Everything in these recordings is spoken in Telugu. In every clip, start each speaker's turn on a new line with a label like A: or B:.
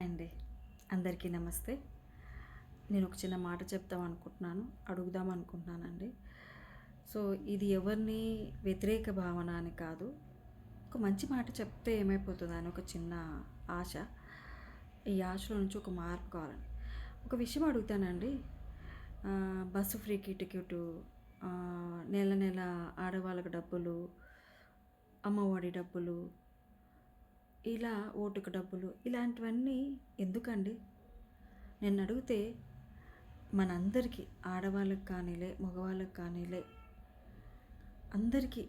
A: అండి. అందరికీ నమస్తే. నేను ఒక చిన్న మాట చెప్తాం అనుకుంటున్నాను. అడుగుదాం అనుకుంటున్నానండి. సో ఇది ఎవరిని వ్యతిరేక భావన అని కాదు. ఒక మంచి మాట చెప్తే ఏమైపోతుంది అని ఒక చిన్న ఆశ. ఈ ఆశలో నుంచి ఒక మార్పు కావాలని. ఒక విషయం అడుగుతానండి. బస్సు ఫ్రీకి టికెట్ నెల నెల ఆడవాళ్ళకి డబ్బులు అమ్మఒడి డబ్బులు ఇలా ఓటుకు డబ్బులు ఇలాంటివన్నీ ఎందుకండి? నేను అడిగితే మనందరికీ ఆడవాళ్ళకి కానీలే మగవాళ్ళకి కానీలే అందరికీ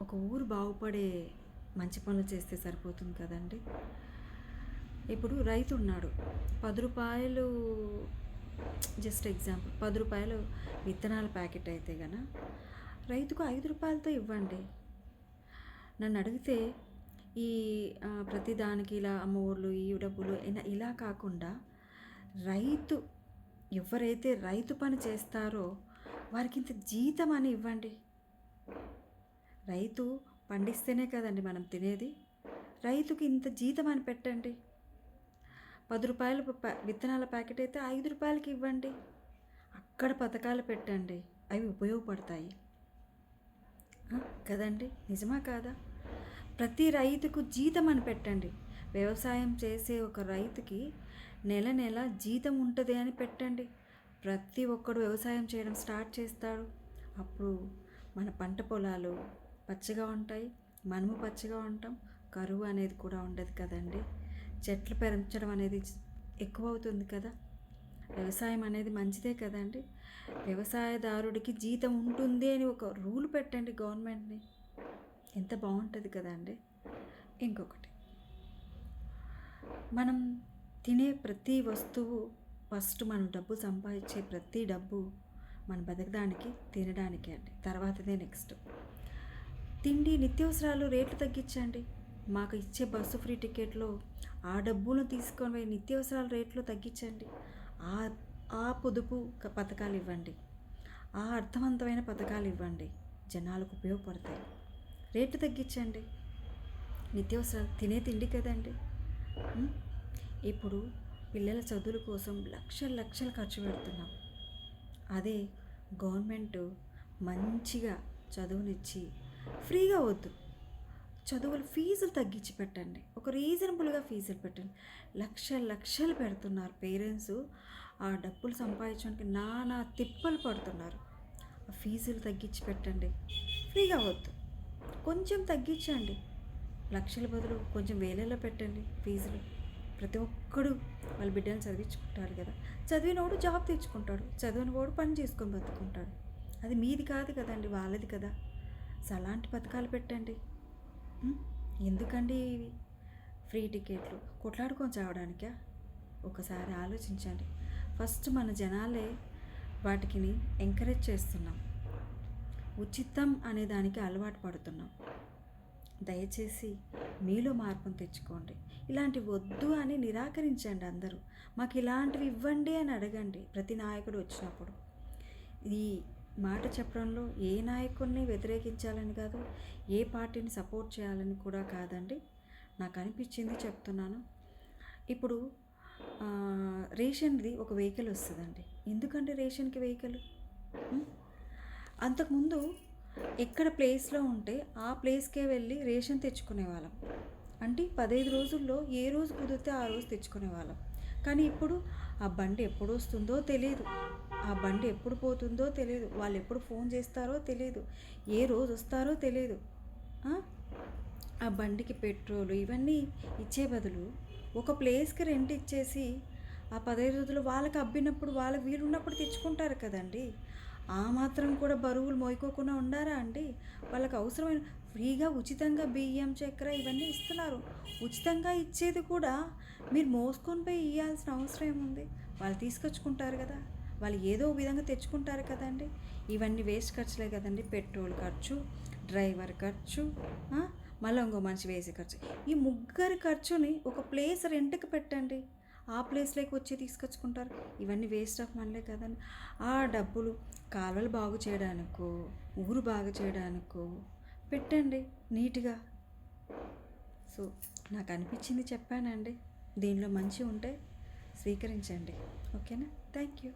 A: ఒక ఊరు బాగుపడే మంచి పనులు చేస్తే సరిపోతుంది కదండి? ఇప్పుడు రైతు ఉన్నాడు. పది రూపాయలు జస్ట్ ఎగ్జాంపుల్ పది రూపాయలు విత్తనాల ప్యాకెట్ అయితే గన రైతుకు ఐదు రూపాయలతో ఇవ్వండి. నన్ను అడిగితే ఈ ప్రతిదానికి ప్రతి దానికి ఇలా అమ్మఒడులు ఈ డబ్బులు ఇలా ఇలా కాకుండా రైతు ఎవరైతే రైతు పని చేస్తారో వారికి ఇంత జీతం అని ఇవ్వండి. రైతు పండిస్తేనే కదండి మనం తినేది. రైతుకి ఇంత జీతం అని పెట్టండి. పది రూపాయలు విత్తనాల ప్యాకెట్ అయితే ఐదు రూపాయలకి ఇవ్వండి. అక్కడ పథకాలు పెట్టండి. అవి ఉపయోగపడతాయి. కదండి? నిజమా కాదా? ప్రతి రైతుకు జీతం అని పెట్టండి. వ్యవసాయం చేసే ఒక రైతుకి నెల నెల జీతం ఉంటుంది అని పెట్టండి. ప్రతి ఒక్కడు వ్యవసాయం చేయడం స్టార్ట్ చేస్తాడు. అప్పుడు మన పంట పొలాలు పచ్చగా ఉంటాయి. మనము పచ్చగా ఉంటాం. కరువు అనేది కూడా ఉండదు కదండి. చెట్లు పెంచడం అనేది ఎక్కువ అవుతుంది కదా. వ్యవసాయం అనేది మంచిదే కదండి. వ్యవసాయదారుడికి జీతం ఉంటుంది అని ఒక రూల్ పెట్టండి గవర్నమెంట్ని. ఎంత బాగుంటుంది కదండి ఇంకొకటి. మనం తినే ప్రతి వస్తువు ఫస్ట్ మనం డబ్బు సంపాదించే ప్రతి డబ్బు మనం బతకడానికి తినడానికి అండి. తర్వాతదే నెక్స్ట్. తిండి నిత్యవసరాలు రేట్లు తగ్గించండి. మాకు ఇచ్చే బస్సు ఫ్రీ టికెట్లో ఆ డబ్బును తీసుకొని పోయి నిత్యవసరాల రేట్లు తగ్గించండి. ఆ ఆ పొదుపు పథకాలు ఇవ్వండి. ఆ అర్థవంతమైన పథకాలు ఇవ్వండి. జనాలకు ఉపయోగపడతాయి. రేటు తగ్గించండి. నిత్యవసరం తినే తిండి కదండి. ఇప్పుడు పిల్లల చదువుల కోసం లక్షలు లక్షలు ఖర్చు పెడుతున్నాం. అదే గవర్నమెంట్ మంచిగా చదువునిచ్చి ఫ్రీగా వద్దు. చదువులు ఫీజులు తగ్గించి పెట్టండి. ఒక రీజనబుల్గా ఫీజులు పెట్టండి. లక్ష లక్షలు పెడుతున్నారు పేరెంట్స్. ఆ డబ్బులు సంపాదించడానికి నానా తిప్పలు పడుతున్నారు. ఆ ఫీజులు తగ్గించి పెట్టండి. ఫ్రీగా వద్దు. కొంచెం తగ్గించండి. లక్షల బదులు కొంచెం వేలల్లో పెట్టండి ఫీజులు. ప్రతి ఒక్కడు వాళ్ళ బిడ్డలు చదివించుకుంటారు కదా. చదివినోడు జాబ్ తెచ్చుకుంటాడు. చదివినవాడు పని చేసుకొని బతుకుంటాడు. అది మీది కాదు కదండి వాళ్ళది కదా. సో అలాంటి పథకాలు పెట్టండి. ఎందుకండి ఇవి? ఫ్రీ టికెట్లు. కొట్లాడుకొని చావడానికా? ఒకసారి ఆలోచించండి. ఫస్ట్ మన జనాలే వాటికి ఎంకరేజ్ చేస్తున్నాం. ఉచితం అనే దానికి అలవాటు పడుతున్నాం. దయచేసి మీలో మార్పును తెచ్చుకోండి. ఇలాంటి వద్దు అని నిరాకరించండి అందరూ. మాకు ఇలాంటివి ఇవ్వండి అని అడగండి ప్రతి నాయకుడు వచ్చినప్పుడు. ఈ మాట చెప్పడంలో ఏ నాయకుడిని వ్యతిరేకించాలని కాదు ఏ పార్టీని సపోర్ట్ చేయాలని కూడా కాదండి. నాకు అనిపించింది చెప్తున్నాను. ఇప్పుడు రేషన్ది ఒక వెహికల్ వస్తుందండి. ఎందుకంటే రేషన్కి వెహికల్? అంతకుముందు ఎక్కడ ప్లేస్లో ఉంటే ఆ ప్లేస్కే వెళ్ళి రేషన్ తెచ్చుకునే వాళ్ళం అంటే పదహైదు రోజుల్లో ఏ రోజు కుదిరితే ఆ రోజు తెచ్చుకునే వాళ్ళం కానీ ఇప్పుడు ఆ బండి ఎప్పుడు వస్తుందో తెలియదు ఆ బండి ఎప్పుడు పోతుందో తెలియదు వాళ్ళు ఎప్పుడు ఫోన్ చేస్తారో తెలియదు ఏ రోజు వస్తారో తెలియదు ఆ? ఆ బండికి పెట్రోలు ఇవన్నీ ఇచ్చే బదులు ఒక ప్లేస్కి రెంట్ ఇచ్చేసి ఆ పదహైదు రోజులు వాళ్ళకి అబ్బినప్పుడు వాళ్ళకి వీలున్నప్పుడు తెచ్చుకుంటారు కదండి. ఆ మాత్రం కూడా బరువులు మోయకోకుండా ఉండారా అండి? వాళ్ళకి అవసరమైన ఫ్రీగా ఉచితంగా బియ్యం చక్కెర ఇవన్నీ ఇస్తున్నారు. ఉచితంగా ఇచ్చేది కూడా మీరు మోసుకొని పోయి ఇవ్వాల్సిన అవసరం ఏముంది? వాళ్ళు తీసుకొచ్చుకుంటారు కదా. వాళ్ళు ఏదో విధంగా తెచ్చుకుంటారు కదండి. ఇవన్నీ వేస్ట్ ఖర్చులే కదండి. పెట్రోల్ ఖర్చు డ్రైవర్ ఖర్చు మళ్ళీ ఇంకో మనిషి వేసే ఖర్చు. ఈ ముగ్గురి ఖర్చుని ఒక ప్లేస్ రెంట్కి పెట్టండి. ఆ ప్లేస్లోకి వచ్చి తీసుకొచ్చుకుంటారు. ఇవన్నీ వేస్ట్ ఆఫ్ మనలే కదండి. ఆ డబ్బులు కాలువలు బాగు చేయడానికో ఊరు బాగు చేయడానికో పెట్టండి నీట్గా. సో నాకు అనిపించింది చెప్పానండి. దీనిలో మంచి ఉంటే స్వీకరించండి. ఓకేనా? Thank you